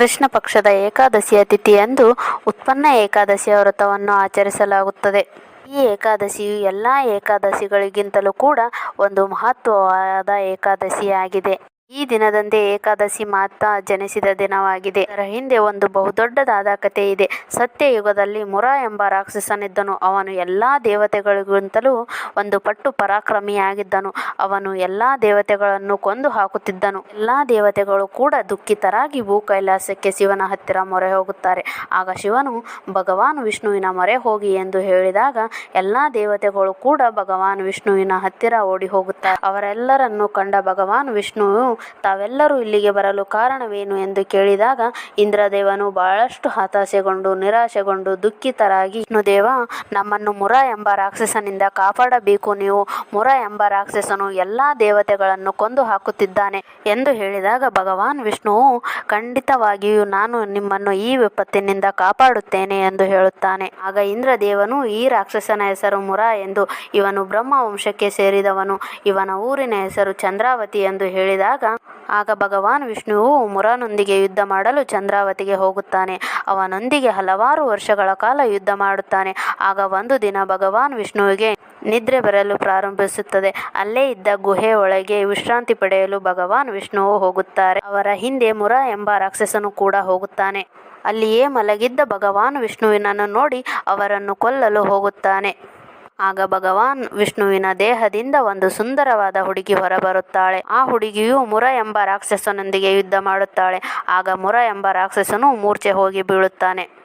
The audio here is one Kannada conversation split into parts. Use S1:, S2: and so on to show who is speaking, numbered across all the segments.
S1: ಕೃಷ್ಣ ಪಕ್ಷದ ಏಕಾದಶಿಯ ತಿಥಿಯಂದು ಉತ್ಪನ್ನ ಏಕಾದಶಿಯ ವ್ರತವನ್ನು ಆಚರಿಸಲಾಗುತ್ತದೆ. ಈ ಏಕಾದಶಿಯು ಎಲ್ಲ ಏಕಾದಶಿಗಳಿಗಿಂತಲೂ ಕೂಡ ಒಂದು ಮಹತ್ವವಾದ ಏಕಾದಶಿಯಾಗಿದೆ. ಈ ದಿನದಂದೇ ಏಕಾದಶಿ ಮಾತಾ ಜನಿಸಿದ ದಿನವಾಗಿದೆ. ಅದರ ಹಿಂದೆ ಒಂದು ಬಹುದೊಡ್ಡದಾದ ಕಥೆ ಇದೆ. ಸತ್ಯಯುಗದಲ್ಲಿ ಮುರ ಎಂಬ ರಾಕ್ಷಸನಿದ್ದನು. ಅವನು ಎಲ್ಲ ದೇವತೆಗಳಿಗಿಂತಲೂ ಒಂದು ಪಟ್ಟು ಪರಾಕ್ರಮಿಯಾಗಿದ್ದನು. ಅವನು ಎಲ್ಲ ದೇವತೆಗಳನ್ನು ಕೊಂದು ಹಾಕುತ್ತಿದ್ದನು. ಎಲ್ಲ ದೇವತೆಗಳು ಕೂಡ ದುಃಖಿತರಾಗಿ ಭೂ ಕೈಲಾಸಕ್ಕೆ ಶಿವನ ಹತ್ತಿರ ಮೊರೆ ಹೋಗುತ್ತಾರೆ. ಆಗ ಶಿವನು, ಭಗವಾನ್ ವಿಷ್ಣುವಿನ ಮೊರೆ ಹೋಗಿ ಎಂದು ಹೇಳಿದಾಗ ಎಲ್ಲ ದೇವತೆಗಳು ಕೂಡ ಭಗವಾನ್ ವಿಷ್ಣುವಿನ ಹತ್ತಿರ ಓಡಿ ಹೋಗುತ್ತಾರೆ. ಅವರೆಲ್ಲರನ್ನು ಕಂಡ ಭಗವಾನ್ ವಿಷ್ಣುವು ತಾವೆಲ್ಲರೂ ಇಲ್ಲಿಗೆ ಬರಲು ಕಾರಣವೇನು ಎಂದು ಕೇಳಿದಾಗ ಇಂದ್ರದೇವನು ಬಹಳಷ್ಟು ಹತಾಶೆಗೊಂಡು, ನಿರಾಶೆಗೊಂಡು, ದುಃಖಿತರಾಗಿ ವಿಷ್ಣುದೇವ ನಮ್ಮನ್ನು ಮುರ ಎಂಬ ರಾಕ್ಷಸನಿಂದ ಕಾಪಾಡಬೇಕು. ನೀವು ಮುರ ಎಂಬ ರಾಕ್ಷಸನು ಎಲ್ಲ ದೇವತೆಗಳನ್ನು ಕೊಂದು ಹಾಕುತ್ತಿದ್ದಾನೆ ಎಂದು ಹೇಳಿದಾಗ ಭಗವಾನ್ ವಿಷ್ಣುವು ಖಂಡಿತವಾಗಿಯೂ ನಾನು ನಿಮ್ಮನ್ನು ಈ ವಿಪತ್ತಿನಿಂದ ಕಾಪಾಡುತ್ತೇನೆ ಎಂದು ಹೇಳುತ್ತಾನೆ. ಆಗ ಇಂದ್ರದೇವನು, ಈ ರಾಕ್ಷಸನ ಹೆಸರು ಮುರ ಎಂದು ಇವನು ಬ್ರಹ್ಮ ವಂಶಕ್ಕೆ ಸೇರಿದವನು. ಇವನ ಊರಿನ ಹೆಸರು ಚಂದ್ರಾವತಿ ಎಂದು ಹೇಳಿದಾಗ ಆಗ ಭಗವಾನ್ ವಿಷ್ಣುವು ಮುರನೊಂದಿಗೆ ಯುದ್ಧ ಮಾಡಲು ಚಂದ್ರಾವತಿಗೆ ಹೋಗುತ್ತಾನೆ. ಅವನೊಂದಿಗೆ ಹಲವಾರು ವರ್ಷಗಳ ಕಾಲ ಯುದ್ಧ ಮಾಡುತ್ತಾನೆ. ಆಗ ಒಂದು ದಿನ ಭಗವಾನ್ ವಿಷ್ಣುವಿಗೆ ನಿದ್ರೆ ಬರಲು ಪ್ರಾರಂಭಿಸುತ್ತದೆ. ಅಲ್ಲೇ ಇದ್ದ ಗುಹೆ ಒಳಗೆ ವಿಶ್ರಾಂತಿ ಪಡೆಯಲು ಭಗವಾನ್ ವಿಷ್ಣುವು ಹೋಗುತ್ತಾರೆ. ಅವರ ಹಿಂದೆ ಮುರ ಎಂಬ ರಾಕ್ಷಸನು ಕೂಡ ಹೋಗುತ್ತಾನೆ. ಅಲ್ಲಿಯೇ ಮಲಗಿದ್ದ ಭಗವಾನ್ ವಿಷ್ಣುವಿನನ್ನು ನೋಡಿ ಅವರನ್ನು ಕೊಲ್ಲಲು ಹೋಗುತ್ತಾನೆ. ಆಗ ಭಗವಾನ್ ವಿಷ್ಣುವಿನ ದೇಹದಿಂದ ಒಂದು ಸುಂದರವಾದ ಹುಡುಗಿ ಹೊರಬರುತ್ತಾಳೆ. ಆ ಹುಡುಗಿಯು ಮುರ ಎಂಬ ರಾಕ್ಷಸನೊಂದಿಗೆ ಯುದ್ಧ ಮಾಡುತ್ತಾಳೆ. ಆಗ ಮುರ ಎಂಬ ರಾಕ್ಷಸನು ಮೂರ್ಛೆ ಹೋಗಿ ಬೀಳುತ್ತಾನೆ.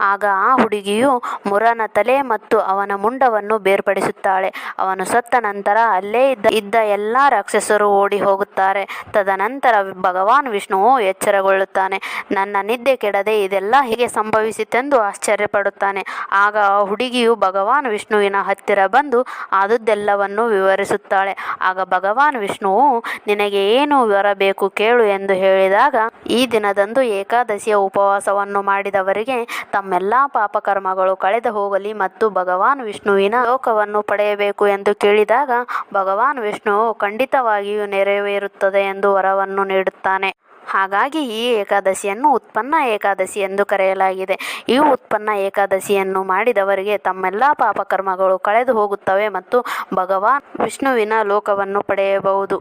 S1: ಆಗ ಆ ಹುಡುಗಿಯು ಮುರನ ತಲೆ ಮತ್ತು ಅವನ ಮುಂಡವನ್ನು ಬೇರ್ಪಡಿಸುತ್ತಾಳೆ. ಅವನು ಸತ್ತ ನಂತರ ಅಲ್ಲೇ ಇದ್ದ ಇದ್ದ ಎಲ್ಲ ರಾಕ್ಷಸರು ಓಡಿ ಹೋಗುತ್ತಾರೆ. ತದನಂತರ ಭಗವಾನ್ ವಿಷ್ಣುವು ಎಚ್ಚರಗೊಳ್ಳುತ್ತಾನೆ. ನನ್ನ ನಿದ್ದೆ ಕೆಡದೆ ಇದೆಲ್ಲ ಹೇಗೆ ಸಂಭವಿಸಿತೆಂದು ಆಶ್ಚರ್ಯಪಡುತ್ತಾನೆ. ಆಗ ಆ ಹುಡುಗಿಯು ಭಗವಾನ್ ವಿಷ್ಣುವಿನ ಹತ್ತಿರ ಬಂದು ಆದುದೆಲ್ಲವನ್ನು ವಿವರಿಸುತ್ತಾಳೆ. ಆಗ ಭಗವಾನ್ ವಿಷ್ಣುವು, ನಿನಗೆ ಏನು ವರ ಬೇಕು ಕೇಳು ಎಂದು ಹೇಳಿದಾಗ, ಈ ದಿನದಂದು ಏಕಾದಶಿಯ ಉಪವಾಸವನ್ನು ಮಾಡಿದವರಿಗೆ ತಮ್ಮೆಲ್ಲ ಪಾಪಕರ್ಮಗಳು ಕಳೆದು ಹೋಗಲಿ ಮತ್ತು ಭಗವಾನ್ ವಿಷ್ಣುವಿನ ಲೋಕವನ್ನು ಪಡೆಯಬೇಕು ಎಂದು ಕೇಳಿದಾಗ ಭಗವಾನ್ ವಿಷ್ಣುವು ಖಂಡಿತವಾಗಿಯೂ ನೆರವೇರುತ್ತದೆ ಎಂದು ವರವನ್ನು ನೀಡುತ್ತಾನೆ. ಹಾಗಾಗಿ ಈ ಏಕಾದಶಿಯನ್ನು ಉತ್ಪನ್ನ ಏಕಾದಶಿ ಎಂದು ಕರೆಯಲಾಗಿದೆ. ಈ ಉತ್ಪನ್ನ ಏಕಾದಶಿಯನ್ನು ಮಾಡಿದವರಿಗೆ ತಮ್ಮೆಲ್ಲ ಪಾಪಕರ್ಮಗಳು ಕಳೆದು ಹೋಗುತ್ತವೆ ಮತ್ತು ಭಗವಾನ್ ವಿಷ್ಣುವಿನ ಲೋಕವನ್ನು ಪಡೆಯಬಹುದು.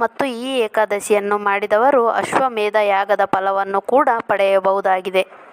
S1: ಮತ್ತು ಈ ಏಕಾದಶಿಯನ್ನು ಮಾಡಿದವರು ಅಶ್ವಮೇಧ ಯಾಗದ ಫಲವನ್ನು ಕೂಡ ಪಡೆಯಬಹುದಾಗಿದೆ.